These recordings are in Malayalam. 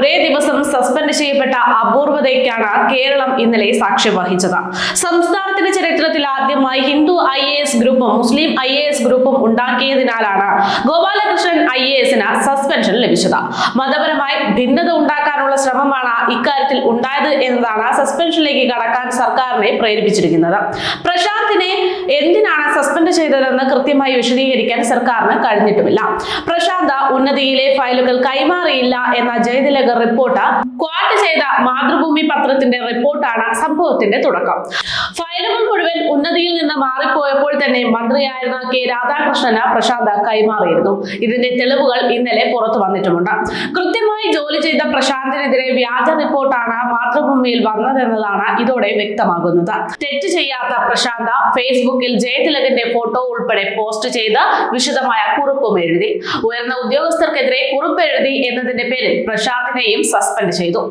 ഒരേ ദിവസം സസ്പെൻഡ് ചെയ്യപ്പെട്ട അപൂർവതയ്ക്കാണ് കേരളം ഇന്നലെ സാക്ഷ്യം വഹിച്ചത്. സംസ്ഥാനത്തിന്റെ ചരിത്രത്തിൽ ആദ്യമായി ഹിന്ദു ഐ എ എസ് ഗ്രൂപ്പും മുസ്ലിം ഐ എ എസ് ഗ്രൂപ്പും ഉണ്ടാക്കിയതിനാലാണ് ഗോപാലകൃഷ്ണൻ ഐ എ എസിന് സസ്പെൻഷൻ ലഭിച്ചത്. മതപരമായി ഭിന്നത ഉണ്ടാക്കാനുള്ള ശ്രമമാണ് ഇക്കാര്യത്തിൽ ഉണ്ടായത് എന്നതാണ് സസ്പെൻഷനിലേക്ക് കടക്കാൻ സർക്കാരിനെ പ്രേരിപ്പിച്ചിരിക്കുന്നത്. പ്രശാന്തിനെ എന്തിനാണ് സസ്പെൻഡ് ചെയ്തതെന്ന് കൃത്യമായി വിശദീകരിക്കാൻ സർക്കാരിന് കഴിഞ്ഞിട്ടുമില്ല. പ്രശാന്ത ഉന്നതിയിലെ ഫയലുകൾ കൈമാറിയില്ല എന്ന ജയതിലകർ റിപ്പോർട്ട് ക്വാട്ട് ചെയ്ത മാതൃഭൂമി പത്രത്തിന്റെ റിപ്പോർട്ടാണ് സംഭവത്തിന്റെ തുടക്കം. ഫയലുകൾ മുഴുവൻ ഉന്നതിയിൽ നിന്ന് മാറിപ്പോയപ്പോൾ തന്നെ മന്ത്രിയായിരുന്ന കെ രാധാകൃഷ്ണന് പ്രശാന്ത കൈമാറിയിരുന്നു. ഇതിന്റെ തെളിവുകൾ ഇന്നലെ പുറത്തു വന്നിട്ടുമുണ്ട്. കൃത്യമായി ജോലി ചെയ്ത പ്രശാന്തിനെതിരെ വ്യാജ റിപ്പോർട്ടാണ് മാതൃഭൂമിയിൽ വന്നതെന്നതാണ് ഇതോടെ വ്യക്തമാകുന്നത്. തെറ്റ് ചെയ്യാത്ത പ്രശാന്ത ഫേസ്ബുക്കിൽ ജയതിലകന്റെ ഫോട്ടോ ഉൾപ്പെടെ പോസ്റ്റ് ചെയ്ത് വിശദമായ കുറിപ്പും എഴുതി. ഉയർന്ന ഉദ്യോഗസ്ഥർക്കെതിരെ കുറിപ്പ് എഴുതി എന്നതിന്റെ പേരിൽ പ്രശാന്തിനെയും സസ്പെൻഡ് ചെയ്തു.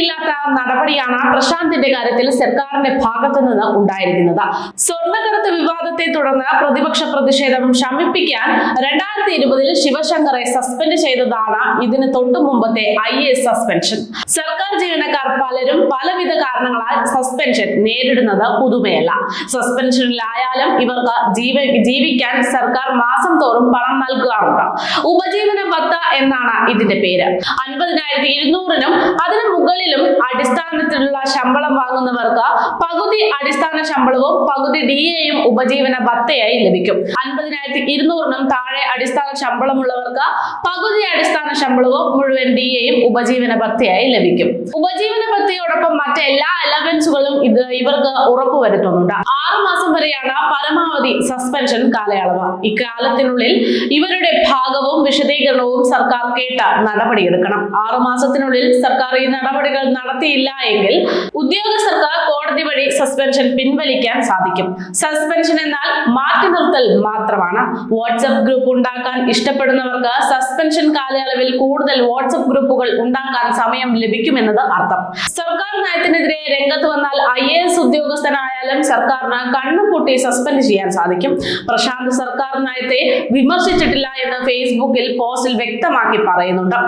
കേട്ടുകേൾവിയില്ലാത്ത നടപടിയാണ് പ്രശാന്തിന്റെ കാര്യത്തിൽ സർക്കാരിന്റെ ഭാഗത്തു നിന്ന് ഉണ്ടായിരിക്കുന്നത്. സ്വർണക്കടത്ത് വിവാദത്തെ തുടർന്ന് പ്രതിപക്ഷ പ്രതിഷേധം ശമിപ്പിക്കാൻ രണ്ടായിരത്തി ഇരുപതിൽ ശിവശങ്കറെ സസ്പെൻഡ് ചെയ്തതാണ് ഇതിന് തൊട്ടു മുമ്പത്തെ ഐ എസ് സസ്പെൻഷൻ സർക്കാർ ജീവനക്കാർ പലരും പലവിധ കാരണങ്ങളാൽ സസ്പെൻഷൻ നേരിടുന്നത് പുതുമയല്ല. സസ്പെൻഷനിലായാലും ഇവർക്ക് ജീവ ജീവിക്കാൻ സർക്കാർ മാസം തോറും പണം നൽകാറുണ്ട്. ഉപജീവന ഭത്ത എന്നാണ് ഇതിന്റെ പേര്. അൻപതിനായിരത്തി ഇരുന്നൂറിനും അതിനു മുകളിലും അടിസ്ഥാനത്തിലുള്ള ശമ്പളം വാങ്ങുന്നവർക്ക് പകുതി അടിസ്ഥാന ശമ്പളവും പകുതി ഡി എയും ഉപജീവന ഭത്തയായി ലഭിക്കും. അൻപതിനായിരത്തി ഇരുന്നൂറിനും താഴെ അടിസ്ഥാന ശമ്പളമുള്ളവർക്ക് പകുതി അടിസ്ഥാന ശമ്പളവും മുഴുവൻ ഡി എയും ഉപജീവന ഭത്തയായി ലഭിക്കും. ഉപജീവന ഭത്തയോടൊപ്പം മറ്റെല്ലാ അലവൻസുകളും ഇത് ഇവർക്ക് ഉറപ്പുവരുത്തുന്നുണ്ട് ആറു മാസം വരെയാണ് പരമാവധി സസ്പെൻഷൻ കാലയളവ്. ഇക്കാലത്തിനുള്ളിൽ ഇവരുടെ ഭാഗവും വിശദീകരണവും സർക്കാർ കേട്ട നടപടിയെടുക്കണം ആറു മാസത്തിനുള്ളിൽ സർക്കാർ ഈ നടപടികൾ നടത്തിയില്ല എങ്കിൽ ഉദ്യോഗസ്ഥർക്ക് കോടതി വഴി സസ്പെൻഷൻ പിൻവലിക്കാൻ സാധിക്കും. സസ്പെൻഷൻ എന്നാൽ മാറ്റി നിർത്തൽ മാത്രമാണ്. വാട്സപ്പ് ഗ്രൂപ്പ് ഉണ്ടാക്കാൻ ഇഷ്ടപ്പെടുന്നവർക്ക് സസ്പെൻഷൻ കാലയളവിൽ കൂടുതൽ വാട്സപ്പ് ഗ്രൂപ്പുകൾ ഉണ്ടാക്കാൻ സമയം ലഭിക്കുമെന്നത് അർത്ഥം. സർക്കാർ നയത്തിനെതിരെ രംഗത്ത് വന്നാൽ ഐ എ എസ് ഉദ്യോഗസ്ഥനായാലും സർക്കാരിന് കണ്ണുപൂട്ടി സസ്പെൻഡ് ചെയ്യാൻ സാധിക്കും. പ്രശാന്ത് സർക്കാർ നയത്തെ വിമർശിച്ചിട്ടില്ല എന്ന് ഫേസ്ബുക്കിൽ പോസ്റ്റിൽ വ്യക്തമാക്കി പറയുന്നുണ്ട്.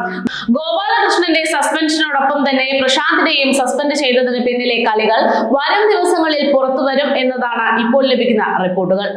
ഗോപാലകൃഷ്ണന്റെ സസ്പെൻഷനോടൊപ്പം തന്നെ പ്രശാന്തിനെയും സസ്പെൻഡ് ചെയ്തതിന് പിന്നിലെ കളികൾ വരും ദിവസങ്ങളിൽ പുറത്തുവരും എന്നതാണ് ഇപ്പോൾ ലഭിക്കുന്ന റിപ്പോർട്ടുകൾ.